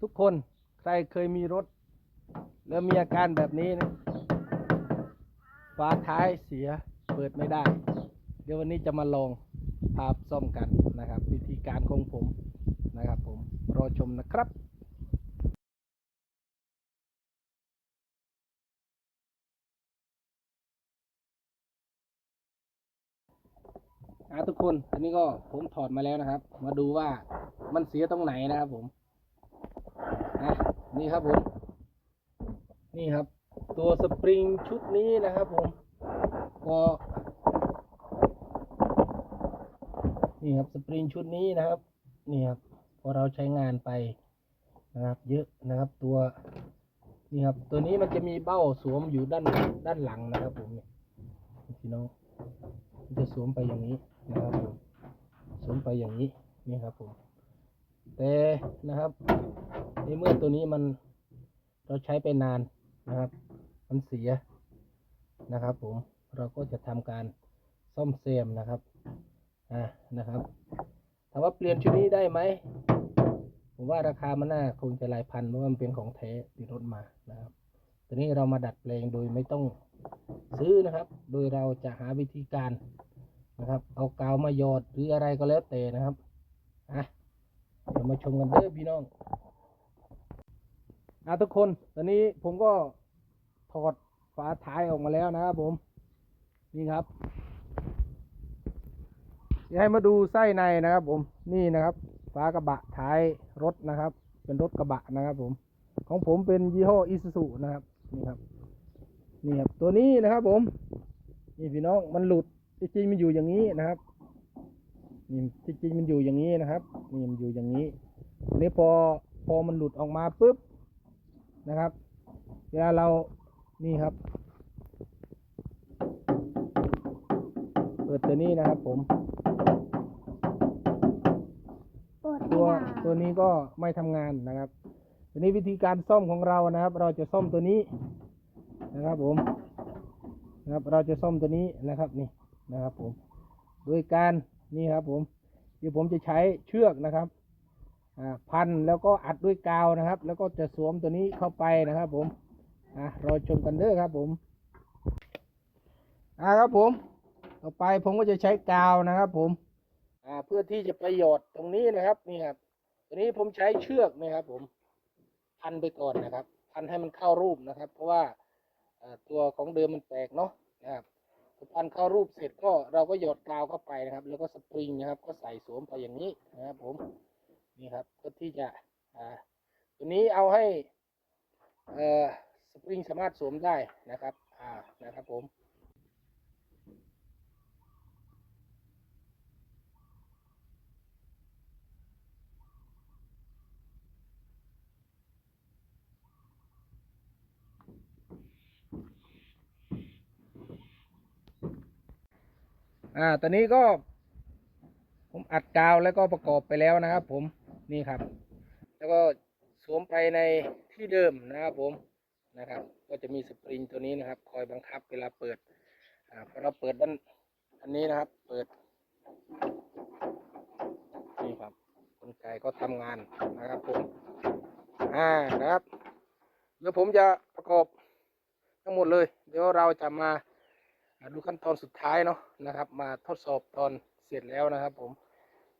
ทุกคนใครเคยมีรถ แล้วมีอาการแบบนี้นะฝาท้ายเสียเปิดไม่ได้ เดี๋ยววันนี้จะมาลองพาซ่อมกันนะครับ วิธีการของผมนะครับผมรอชมนะครับทุกคนอันนี้ก็ผมถอดมาแล้วนะครับ มาดูว่ามันเสียตรงไหนนะครับผม นี่ครับผม นี่ครับ ตัวสปริงชุดนี้นะครับผมก็นี่ครับสปริงชุดนี้นะครับ นี่ครับพอเราใช้งานไปนะครับ เยอะนะครับตัวนี่ครับ ตัวนี้มันจะมีเบ้าสวมอยู่ด้านด้านหลังนะครับผมเนี่ยพี่น้องมันจะสวมไปอย่างนี้นะครับผมสวมไปอย่างนี้นี่ครับผม แต่นะครับในเมื่อตัวนี้มันเราใช้ไปนานนะครับ มันเสียนะครับผมเราก็จะทำการซ่อมแซมนะครับอ่านะครับถามว่าเปลี่ยนชุดนี้ได้ไหมผมว่าราคามันน่าคงจะหลายพันเพราะมันเป็นของแท้ติดรถมานะครับตัวนี้เรามาดัดแปลงโดยไม่ต้องซื้อนะครับ โดยเราจะหาวิธีการนะครับ เอากาวมาหยอดหรืออะไรก็แล้วแต่นะครับอะ มาชมกันเด้อพี่น้องอะทุกคนตอนนี้ผมก็ถอดฝาท้ายออกมาแล้วนะครับผม นี่ครับเดี๋ยวให้มาดูไส้ในนะครับผมนี่นะครับ ฝากระบะท้ายรถนะครับ เป็นรถกระบะนะครับผม ของผมเป็นยี่ห้ออิซูซุนะครับนี่ครับนี่ครับตัวนี้นะครับผม นี่พี่น้องมันหลุดจริงๆมันอยู่อย่างนี้นะครับ นี่ที่จริงมันอยู่อย่างนี้นะครับนี่มันอยู่อย่างนี้ทีนี้พอพอมันหลุดออกมาปุ๊บนะครับ เวลาเรานี่ครับ เปิดตัวนี้นะครับผมเปิดไม่ตัวได้ตัวนี้ก็ไม่ทำงานนะครับทีนี้วิธีการซ่อมของเรานะครับ เราจะซ่อมตัวนี้นะครับผมนะครับเราจะซ่อมตัวนี้นะครับนี่นะครับผมโดยการ นี่ครับผมเดี๋ยวผมจะใช้เชือกนะครับพันแล้วก็อัดด้วยกาวนะครับ แล้วก็จะสวมตัวนี้เข้าไปนะครับ ผมอะรอชมกันเด้อครับ ผมอ่าครับผม ต่อไปผมก็จะใช้กาวนะครับ ผมอ่าเพื่อที่จะประโยชน์ตรงนี้นะครับนี่ครับตัวนี้ผมใช้เชือกนะครับ ผมพันไปก่อนนะครับ พันให้มันเข้ารูปนะครับ เพราะว่าอ่าตัวของเดิมมันแตกเนาะนะครับ พอพันเข้ารูปเสร็จก็เราก็หยดกาวเข้าไปนะครับ แล้วก็สปริงนะครับ ก็ใส่สวมไปอย่างนี้นะครับผมนี่ครับเพื่อที่จะอ่าตัวนี้เอาให้เอ่อสปริงสามารถสวมได้นะครับอ่านะครับผม อ่าตอนนี้ก็ ผมอัดกาวแล้วก็ประกอบไปแล้วนะครับ ผมนี่ครับ แล้วก็สวมไปในที่เดิมนะครับผมนะครับ ก็จะมีสปริงตัวนี้นะครับ คอยบังคับเวลาเปิดอ่าพอเราเปิดด้านอันนี้นะครับ เปิดนี่ครับกลไกก็ทำงานนะครับผมอ่านะครับเดี๋ยวผมจะประกอบทั้งหมดเลย เดี๋ยวเราจะมา ดูขั้นตอนสุดท้ายเนาะนะครับ มาทดสอบตอนเสร็จแล้วนะครับ ผม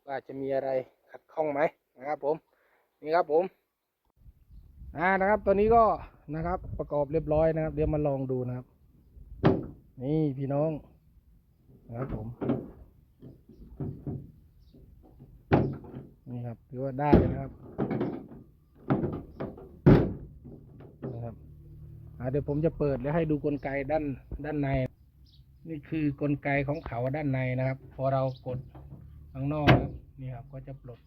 ว่าจะมีอะไรขัดข้องไหมนะครับ ผมนี่ครับผมอ่านะครับตัวนี้ก็นะครับประกอบเรียบร้อยนะครับ เดี๋ยวมาลองดูนะครับ นี่พี่น้องนะครับผมนี่ครับถือว่าได้นะครับนะครับอ่าเดี๋ยวผมจะเปิดแล้วให้ดูกลไกด้านด้านใน นี่คือกลไกของเขาด้านในนะครับ พอเรากดข้างนอกนะครับนี่ครับก็จะปลด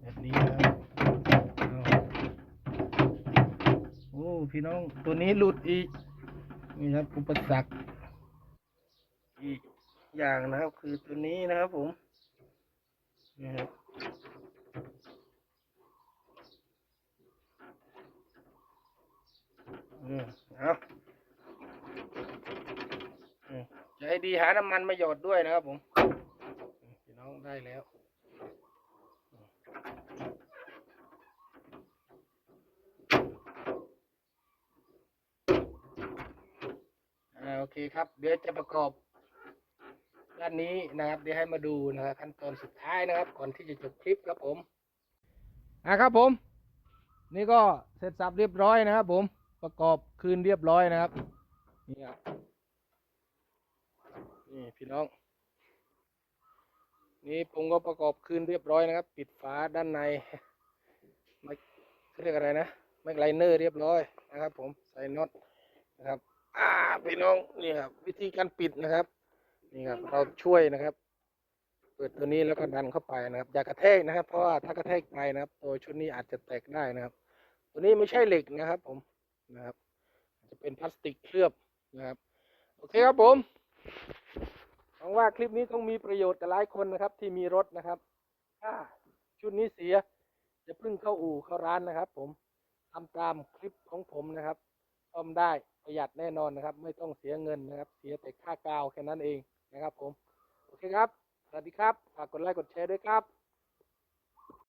แบบนี้นะครับโอ้พี่น้องตัวนี้หลุดอีกนี่ครับอุปสรรคอีกอย่างนะครับ คือตัวนี้นะครับผมนี่ครับ จะให้ดีหาน้ำมันมาหยอดด้วยนะครับผมพี่น้องได้แล้วโอเคครับ เดี๋ยวจะประกอบด้านนี้นะครับ เดี๋ยวให้มาดูนะครับขั้นตอนสุดท้ายนะครับ ก่อนที่จะจบคลิปครับผมนะครับผม นี่ก็เสร็จสับเรียบร้อยนะครับ ผมประกอบคืนเรียบร้อยนะครับนี่ครับ นี่พี่น้อง นี่ผมก็ประกอบคืนเรียบร้อยนะครับ ปิดฝาด้านในไม่เรียกอะไรนะไม่ไลเนอร์เรียบร้อยนะครับ ผมใส่น็อตนะครับ อ่าพี่น้องนี่ครับวิธีการปิดนะครับ นี่ครับเราช่วยนะครับ เปิดตัวนี้แล้วก็ดันเข้าไปนะครับ อย่ากระแทกนะครับ เพราะว่าถ้ากระแทกไปนะครับ ตัวชุดนี้อาจจะแตกได้นะครับ ตัวนี้ไม่ใช่เหล็กนะครับ ผมนะครับ จะเป็นพลาสติกเคลือบนะครับ โอเคครับผม หวังว่าคลิปนี้ต้องมีประโยชน์กับหลายคนนะครับ ที่มีรถนะครับ ถ้าชุดนี้เสียจะพึ่งเข้าอู่เข้าร้านนะครับ ผมทำตามคลิปของผมนะครับซ่อมได้ประหยัดแน่นอนนะครับ ไม่ต้องเสียเงินนะครับ เสียแต่ค่ากาวแค่นั้นเองนะครับ ผม โอเคครับ สวัสดีครับ ฝากกดไลค์กดแชร์ด้วยครับ